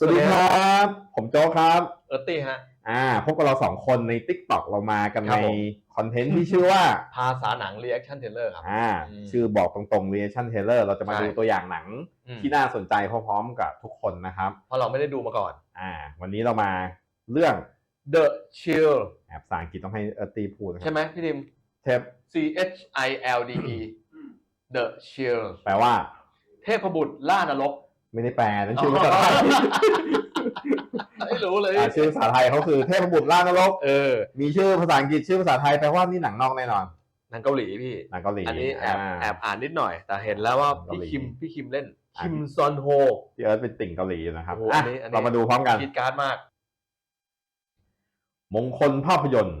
สวัสดีครับ ผมโจกครับ เออร์ตี้ฮะ อ่า พบกับเราสองคนใน t ิ k t o k เรามากันครัในบผม คอนเทนต์ที่ชื่อว่า ภาษาหนัง reaction trailer ครับ อ่า อืมชื่อบอกตรงๆ reaction trailer เราจะมาใช่ ดูตัวอย่างหนังอืมที่น่าสนใจพร้อมๆกับทุกคนนะครับ เพราะเราไม่ได้ดูมาก่อน อ่า วันนี้เรามาเรื่อง The Chill แอบภาษาอังกฤษต้องให้เออร์ตีพูดนะคใช่รับไหมพี่ดิม เทป C H I L D E The Chill แปลว่า เทพบุตรล่านรก ไม่ได้แปลนั่นชื่อภาษาไทยไม่รู้เลยอ่าชื่อภาษาไทยเขาคือเทพบุตรล่านรกเออ มีชื่อภาษาอังกฤษชื่อภาษาไทยแปลว่านี่หนังนอกแน่นอนหนังเกาหลีพี่หนังเกาหลีอันนี้แอบาแอบอ่านนิดหน่อย แต่เห็นแล้วว่าเกาหลีพี่คิมพี่คิมเล่นอะคิมซอนโฮพี่เอิร์ธเป็นติ่งเกาหลีอยู่นะครับโอ้โหอะอันนี้อันนี้เรามาดูพร้อมกันคิดการ์ดมาก มงคลภาพยนตร์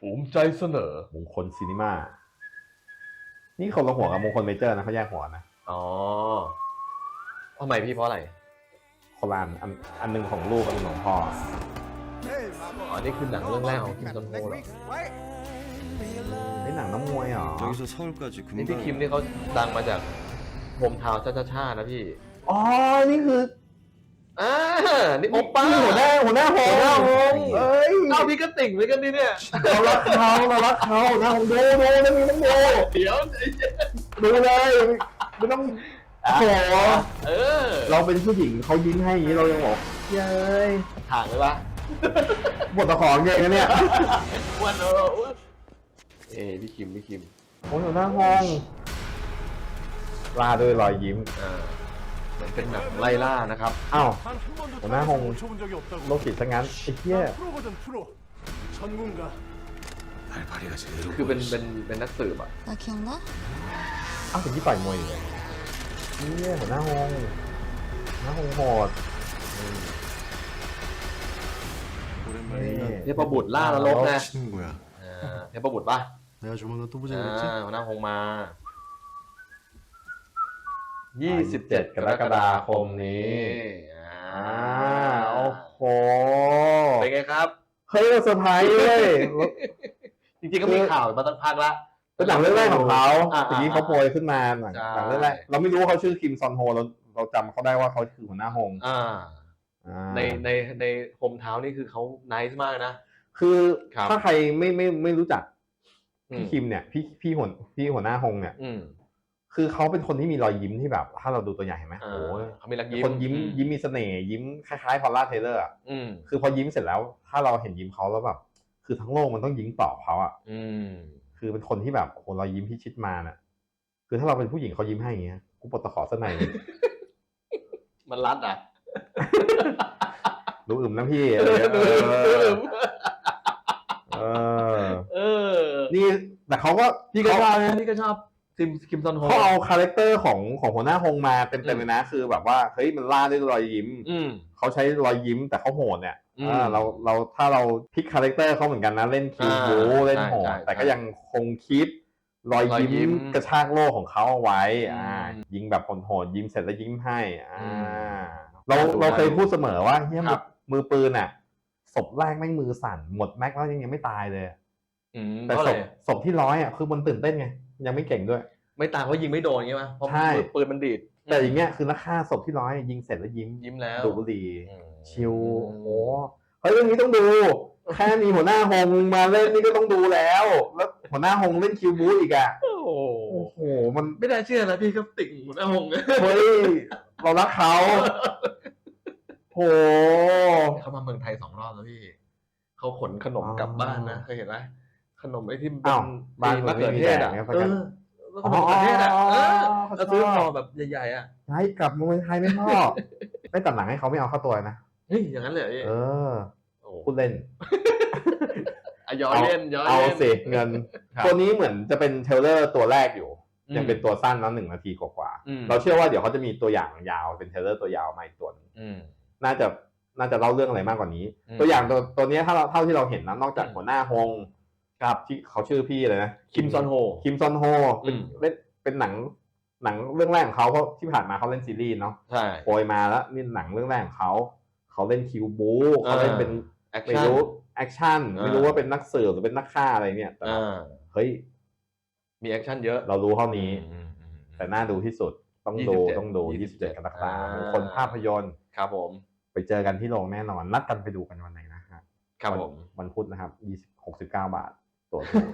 ภูมิใจเสนอ มงคลซีนีมานี่คนละหัวกับมงคลเมเจอร์นะเขาแยกหัวนะอ๋อ ทำไมพี่เพราะอะไร คนละอันอันอันหนึ่งของลูกอันหนึ่งของพ่อ อ๋อ นี่คือหนังเรื่องแรกของคิมซอนโฮเหรอ ไอ้หนังน้ำมวยเหรอ 여기서 서울까지 นี่พี่ 금방 คิมนี่เขาดังมาจากโฮมทาวน์ชาชาชานะพี่ อ๋อ นี่คือ อ่า นี่โอป้า นี่หัวหน้าหัวหน้าหง หัวหน้าหง เอ้ย เอาพี่ก็ติ่งเหมือนกันดิเนี่ย เรารักเขาเรารักเขาหัวหน้าหงดูดูไม่มีต้องดู เดี๋ยว ดูเลยไม่ต้อง โอ้โห เออ เราเป็นผู้หญิงเขายิ้มให้อย่างนี้เรายังบอกเย้ย ห่างเลยปะ บทตะขอเก่งนะเนี่ย วันเอออ้วนเอ้พี่คิมพี่คิม โอ้ยหัวหน้าห้องลาด้วยรอยยิ้ม อ่าเหมือนเป็นหนังไล่ล่านะครับ อ้าว 단 한 번도 전화 땅에서 홍- 멈춰본 적이 없다고. โลกิตซะงั้นไอ้เหี้ย 난 프로거든 프로. 전문가. 발파리가 제대로 คือเป็นเป็นเป็นนักสืบอ่ะ 나 기억나? อ้าวถึงที่ต่อยมวยอยู่เลย เนี่ยหัวหน้าหงหัวหน้าหงโหด 오랜만에 เทพบุตรล่านรกนะ 치는 거야 อ่าเทพบุตรปะ 내가 조만간 또 보자 อ่า 그랬지? หัวหน้าคงมา 27 กรกฎาคมนี้ อ่า อ่าโอ้โห เป็นไงครับ เฮ้ยเราเซอร์ไพรส์เลย จริงๆก็มีข่าวมาตั้งพักละ เป็นหนังเรื่องแรกของเขาอ่าทีนี้เขาโปรยขึ้นมาหนังใช่หนังเรื่องแรกเราไม่รู้ว่าเขาชื่อคิมซอนโฮเราเราจำเขาได้ว่าเขาคือหัวหน้าหงอ่าอ่าในในในโฮมเท้านี่คือเขาไนส์มากนะ คือครับถ้าใครไม่ไม่ไม่รู้จักอืพี่มคิมเนี่ย พี่พี่หัวพี่หัวหน้าหงเนี่ยอืมคือเขาเป็นคนที่มีรอยยิ้มที่แบบ ถ้าเราดูตัวอย่างเห็นไหมอ่าโอ้ยเขามีรักเป็นยิ้มคนยิ้มอืยิ้มมีเสน่ห์ยิ้มคล้ายๆพอลล่าเทเลอร์อะอืมคือพอยิ้มเสร็จแล้ว ถ้าเราเห็นยิ้มเขาแล้วแบบคือทั้งโลกมันต้องยิ้มตอบเขาอะอืม คือเป็นคนที่แบบโอ้โหรอยยิ้มที่ชิดมาน่ะ คือถ้าเราเป็นผู้หญิงเขายิ้มให้อย่างเงี้ยกูปวดตะขอเส้นในมันรัดอะรู้อึมนะพี่เออเออเออ เออ นี่แต่เขาก็พี่ก็ชอบนะพี่ก็ชอบคิมคิมซอนโฮเขาเอาคาแรคเตอร์ของของหัวหน้าฮงมาเต็อืมๆมเลยนะ คือแบบว่าเฮ้ยมันล่าด้วยรอยยิ้มอืมเขาใช้รอยยิ้มแต่เขาโหดเนี่ย อืมเออเราเราถ้าเราพลิกคาแรคเตอร์เขาเหมือนกันนะเล่นคิวอ่าบูเล่นโหดใช่ใช่แต่ก็ยังคงคิดรอยรอยยิ้ยิ้มมกระชากโลกของเขาเอาไว้อ่าอืมยิงแบบโหดๆยิ้มเสร็จแล้วยิ้มให้อ่าอืมเราน่าดูเราเคยน่าดูพูดเสมอว่าเฮียครับมือปืนอะศพแรกแม่งมือสั่นหมดแม็กแล้วยังยังไม่ตายเลยอืมแต่เพราะอะศไรพศพที่ร้อยอะคือมันตื่นเต้นไงยังไม่เก่งด้วย ไม่ตายเพราะยิงไม่โดนใช่ไหมเพราะใช่มือปืนมันดีด แต่อย่างเงี้ยคือนักฆ่าศพที่ร้อยยิงเสร็จแล้วยิ้มยิ้มแล้วดูดบุหรีอืมชิวโอ้โหเฮ้ยเรื่องนี้ต้องดูแค่มีหัวหน้าฮงมาเล่นนี่ก็ต้องดูแล้ว แล้วหัวหน้าฮงเล่นคิวบูธอีกอะโอ้โหโอ้โห มันไม่ได้เชื่อนะพี่ก็ติ่งหัวหน้าหงเฮ้ยเรารักเขาโหเขามาเมืองไทยสองรอบแล้วพี่เขาขนขนมอ๋อกลับบ้านนะเคยเห็นไหมขนมไอ้ที่อ้าวบ้านมะเขือเทศอะ ไม่มีแดกไงเออแล้วขนมมะเขือเทศอะอ๋อเออเขาชอบแล้วซื้อห่อแบบใหญ่ๆอะให้กลับมาเมืองไทยไม่ชอบไม่ตัดหนังให้เขาไม่เอาเข้าตัวนะเฮ้ยอย่างนั้นเลยเหรอพี่เออโอ้พูดเล่นอะย้อนเล่นย้อนเอาเล่นสิเงินครับตัวนี้เหมือนจะเป็นเทรลเลอร์ตัวแรกอยู่อืมยังเป็นตัวสั้นแล้วหนึ่งนาทีกว่าอืมๆเราเชื่อว่าเดี๋ยวเขาจะมีตัวอย่างยาวเป็นเทรลเลอร์ตัวยาวมาอีกตัวหนึ่งอืมน่าจะน่าจะเล่าเรื่องอะไรมากกว่านี้อืมตัวอย่างตัวตัวเนี้ยถ้าเราเท่าที่เราเห็นนะนอกจากอืมหัวหน้าฮง กับที่เขาชื่อพี่เลยนะคิมซอนโฮ คิมซอนโฮเป็นอืม เล่นเป็นหนังหนังเรื่องแรกของเขาเพราะที่ผ่านมาเขาเล่นซีรีส์เนาะใช่ โปรยมาแล้วนี่หนังเรื่องแรกของเขาเขาเล่นคิวบูเขาเล่นเป็น แอคไม่ชั่น รู้แอคชั่นอ่า ไม่รู้ว่าเป็นนักสืบหรือเป็นนักฆ่าอะไรเนี่ยแต่อ่าเฮ้ยมีแอคชั่นเยอะเรารู้เท่านี้ อืมอืมอืม แต่น่าดูที่สุดต้องดู27ต้องดู 27 27กรกฎาคมอ่า คนภาพยนตร์ครับผมเไปเจอกันที่โรงแน่นอน นัดกันไปดูกันวันไหนนะฮะครับผม วันพุธนะครับยี่สิบหกสิบเก้าบาท ตั๋วถูก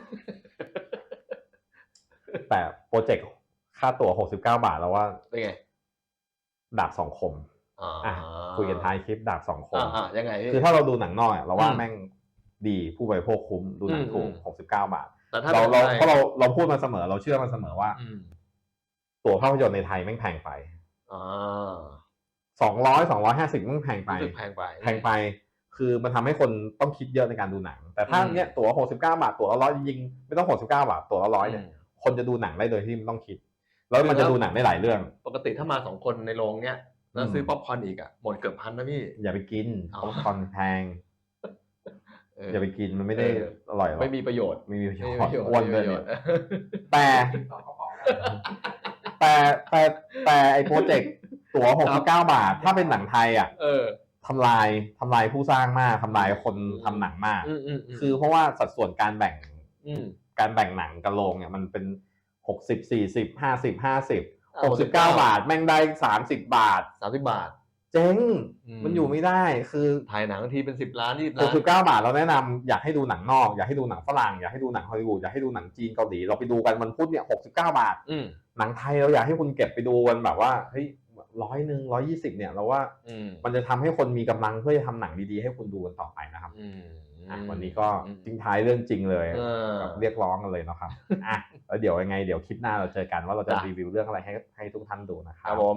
แต่โปรเจกต์ค่าตั๋วหกสิบเก้าบาทแล้วว่าเป็นไงดาบสองคมอ่าอะคุยกันท้ายคลิปดาบสองคมอ่าอ่ายังไงพี่คือถ้าเราดูหนังนอกอะเราว่าอืมแม่งดีผู้บริโภคคุ้มดูหนังถูกอืมหกสิบเก้าบาทแต่ถ้าเราป็นเราไทยเพราะเราเราพูดมาเสมอ เราเชื่อมาเสมอว่าอืมตั๋วภาพยนตร์ในไทยแม่งแพงไปอ่าสองร้อยสองร้อยห้าสิบแม่งแพงไปรู้สึกแพงไปแพงไป คือมันทำให้คนต้องคิดเยอะในการดูหนัง แต่ถ้าอืมเนี่ยตั๋วหกสิบเก้าบาทตั๋วละร้อยจริงๆไม่ต้องหกสิบเก้าบาทตั๋วละร้อยเนี่ยมคนจะดูหนังได้โดยที่ไม่ต้องคิด แล้วมันคือจะแล้วดูหนังได้หลายเรื่อง ปกติถ้ามาสองคนในโรงเนี้ยแล้วอืมซื้อป๊อปคอร์นอีกอะหมดเกือบพันนะพี่ อย่าไปกินอ๋อป๊อปคอร์นแพงเอออย่าไปกินมันไม่ได้เอออร่อยหรอกไม่มีประโยชน์ไม่มีประโยไม่ชมีน์ประโยชน์อ้วนไม่เลมียประโยชน์แต่แต่แต่แต่ไอโปรเจกต์ตั๋วหกสิบเก้าบาท ถ้าเป็นหนังไทยอะเออ ทำลายทำลายผู้สร้างมากทำลายคนทำหนังมากอืมอืมมคือเพราะว่าสัดส่วนการแบ่งอืมการแบ่งหนังกับโรงเนี่ยมันเป็นหกสิบสี่สิบห้าสิบห้าสิบอ่าหกสิบเก้าบาทแม่งได้สามสิบบาทสามสิบบาท เจ๊งอืมมันอยู่ไม่ได้คือถ่ายหนังทีเป็นสิบล้านยี่สิบหล้ากนสิบเก้าบาทเราแนะนำอยากให้ดูหนังนอก อยากให้ดูหนังฝรั่งอยากให้ดูหนังฮอลลีวูดอยากให้ดูหนังจีนเกาหลีเราไปดูกันมันพุธเนี่ยหกสิบเก้าบาทอืมหนังไทยเราอยากให้คุณเก็บไปดูกันแบบว่าเฮ้ย ร้อยหนึ่งร้อยยี่สิบเนี่ยเราว่าอืมมันจะทำให้คนมีกำลังเพื่อจะทำหนังดีๆ ให้คุณดูกันต่อไปนะครับอืมอะวันนี้ก็อืมทิ้งท้ายเรื่องจริงเลยเออแบบเรียกร้องกันเลยนะครับอะแล้วเดี๋ยวยังไงเดี๋ยวคลิปหน้าเราเจอกันว่าเราจะจ้ะรีวิวเรื่องอะไรให้ให้ทุกท่านดูนะคครัรับผม